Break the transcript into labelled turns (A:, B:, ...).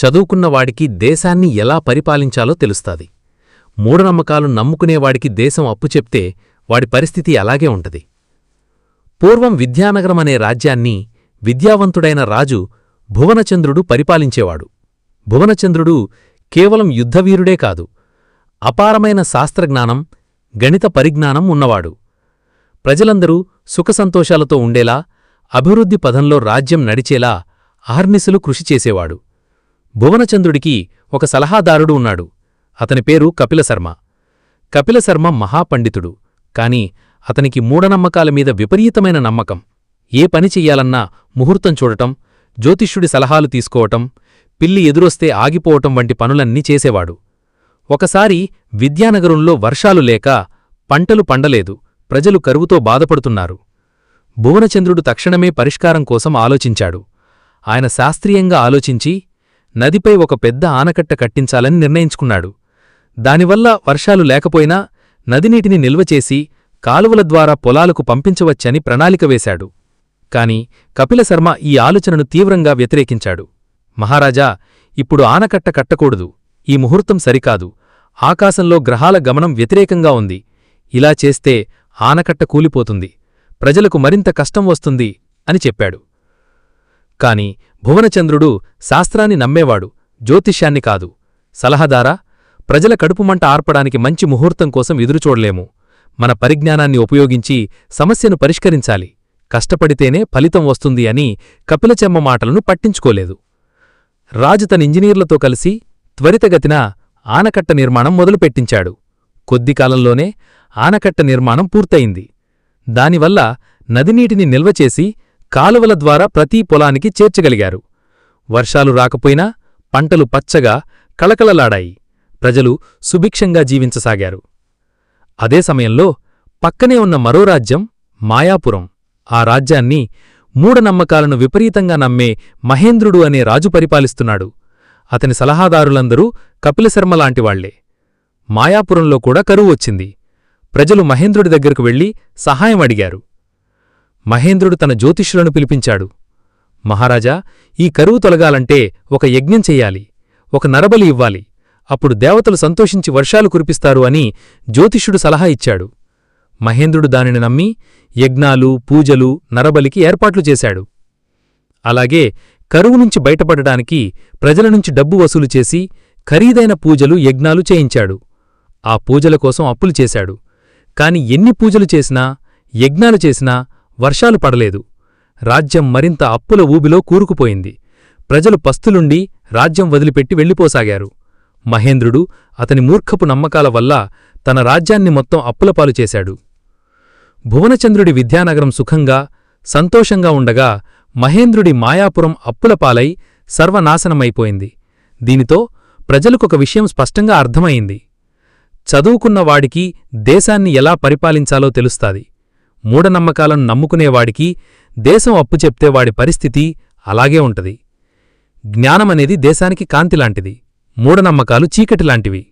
A: చదువుకున్నవాడికి దేశాన్ని ఎలా పరిపాలించాలో తెలుస్తాది. మూఢనమ్మకాలు నమ్ముకునేవాడికి దేశం అప్పు చెప్తే వాడి పరిస్థితి అలాగే ఉంటది. పూర్వం విద్యానగరమనే రాజ్యాన్ని విద్యావంతుడైన రాజు భువనచంద్రుడు పరిపాలించేవాడు. భువనచంద్రుడు కేవలం యుద్ధవీరుడే కాదు అపారమైన శాస్త్రజ్ఞానం గణిత పరిజ్ఞానం ఉన్నవాడు. ప్రజలందరూ సుఖసంతోషాలతో ఉండేలా అభివృద్ధి పదంలో రాజ్యం నడిచేలా అహర్నిశలు కృషి చేసేవాడు. భువనచంద్రుడికి ఒక సలహాదారుడు ఉన్నాడు. అతని పేరు కపిలశర్మ కపిలశర్మ మహాపండితుడు. కాని అతనికి మూఢనమ్మకాల మీద విపరీతమైన నమ్మకం. ఏ పని చెయ్యాలన్నా ముహూర్తం చూడటం జ్యోతిష్యుడి సలహాలు తీసుకోవటం పిల్లి ఎదురొస్తే ఆగిపోవటం వంటి పనులన్నీ చేసేవాడు. ఒకసారి విద్యానగరంలో వర్షాలు లేక పంటలు పండలేదు. ప్రజలు కరువుతో బాధపడుతున్నారు. భువనచంద్రుడు తక్షణమే పరిష్కారం కోసం ఆలోచించాడు. ఆయన శాస్త్రీయంగా ఆలోచించి నదిపై ఒక పెద్ద ఆనకట్ట కట్టించాలని నిర్ణయించుకున్నాడు. దానివల్ల వర్షాలు లేకపోయినా నదినీటిని నిల్వచేసి కాలువల ద్వారా పొలాలకు పంపించవచ్చని ప్రణాళిక వేశాడు. కాని కపిలశర్మ ఈ ఆలోచనను తీవ్రంగా వ్యతిరేకించాడు. మహారాజా ఇప్పుడు ఆనకట్ట కట్టకూడదు. ఈ ముహూర్తం సరికాదు. ఆకాశంలో గ్రహాల గమనం వ్యతిరేకంగా ఉంది. ఇలా చేస్తే ఆనకట్ట కూలిపోతుంది. ప్రజలకు మరింత కష్టం వస్తుంది అని చెప్పాడు. కాని భువనచంద్రుడు శాస్త్రాన్ని నమ్మేవాడు జ్యోతిష్యాన్ని కాదు. సలహాదారా ప్రజల కడుపుమంట ఆర్పడానికి మంచి ముహూర్తం కోసం ఎదురుచూడలేము మన పరిజ్ఞానాన్ని ఉపయోగించి సమస్యను పరిష్కరించాలి. కష్టపడితేనే ఫలితం వస్తుంది అని కపిలచెమ్మ మాటలను పట్టించుకోలేదు. రాజు తన ఇంజనీర్లతో కలిసి త్వరితగతిన ఆనకట్ట నిర్మాణం మొదలుపెట్టించాడు. కొద్ది కాలంలోనే ఆనకట్ట నిర్మాణం పూర్తయింది. దానివల్ల నదినీటిని నిల్వచేసి కాలువల ద్వారా ప్రతి పొలానికి చేర్చగలిగారు. వర్షాలు రాకపోయినా పంటలు పచ్చగా కళకళలాడాయి. ప్రజలు సుభిక్షంగా జీవించసాగారు. అదే సమయంలో పక్కనే ఉన్న మరో రాజ్యం మాయాపురం. ఆ రాజ్యాన్ని మూఢనమ్మకాలను విపరీతంగా నమ్మే మహేంద్రుడు అనే రాజు పరిపాలిస్తున్నాడు. అతని సలహాదారులందరూ కపిలశర్మలాంటివాళ్ళే మాయాపురంలో కూడా కరువు వచ్చింది. ప్రజలు మహేంద్రుడి దగ్గరకు వెళ్ళి సహాయం అడిగారు. మహేంద్రుడు తన జ్యోతిష్యులను పిలిపించాడు. మహారాజా ఈ కరువు తొలగాలంటే ఒక యజ్ఞం చెయ్యాలి ఒక నరబలి ఇవ్వాలి. అప్పుడు దేవతలు సంతోషించి వర్షాలు కురిపిస్తారు అని జ్యోతిష్యుడు సలహా ఇచ్చాడు. మహేంద్రుడు దానిని నమ్మి యజ్ఞాలు పూజలు నరబలికి ఏర్పాట్లు చేశాడు. అలాగే కరువు నుంచి బయటపడడానికి ప్రజల నుంచి డబ్బు వసూలు చేసి ఖరీదైన పూజలు యజ్ఞాలు చేయించాడు. ఆ పూజల కోసం అప్పులు చేశాడు. కాని ఎన్ని పూజలు చేసినా యజ్ఞాలు చేసినా వర్షాలు పడలేదు. రాజ్యం మరింత అప్పుల ఊబిలో కూరుకుపోయింది. ప్రజలు పస్తులుండి రాజ్యం వదిలిపెట్టి వెళ్ళిపోసాగారు. మహేంద్రుడు అతని మూర్ఖపు నమ్మకాల వల్ల తన రాజ్యాన్ని మొత్తం అప్పులపాలు చేశాడు. భువనచంద్రుడి విద్యానగరం సుఖంగా సంతోషంగా ఉండగా మహేంద్రుడి మాయాపురం అప్పులపాలై సర్వనాశనమైపోయింది. దీనితో ప్రజలకొక విషయం స్పష్టంగా అర్థమయింది చదువుకున్నవాడికి దేశాన్ని ఎలా పరిపాలించాలో తెలుస్తాది. మూఢనమ్మకాలను నమ్ముకునేవాడికి దేశం అప్పు చెప్తే వాడి పరిస్థితి అలాగే ఉంటది. జ్ఞానమనేది దేశానికి కాంతిలాంటిది మూఢనమ్మకాలు చీకటిలాంటివి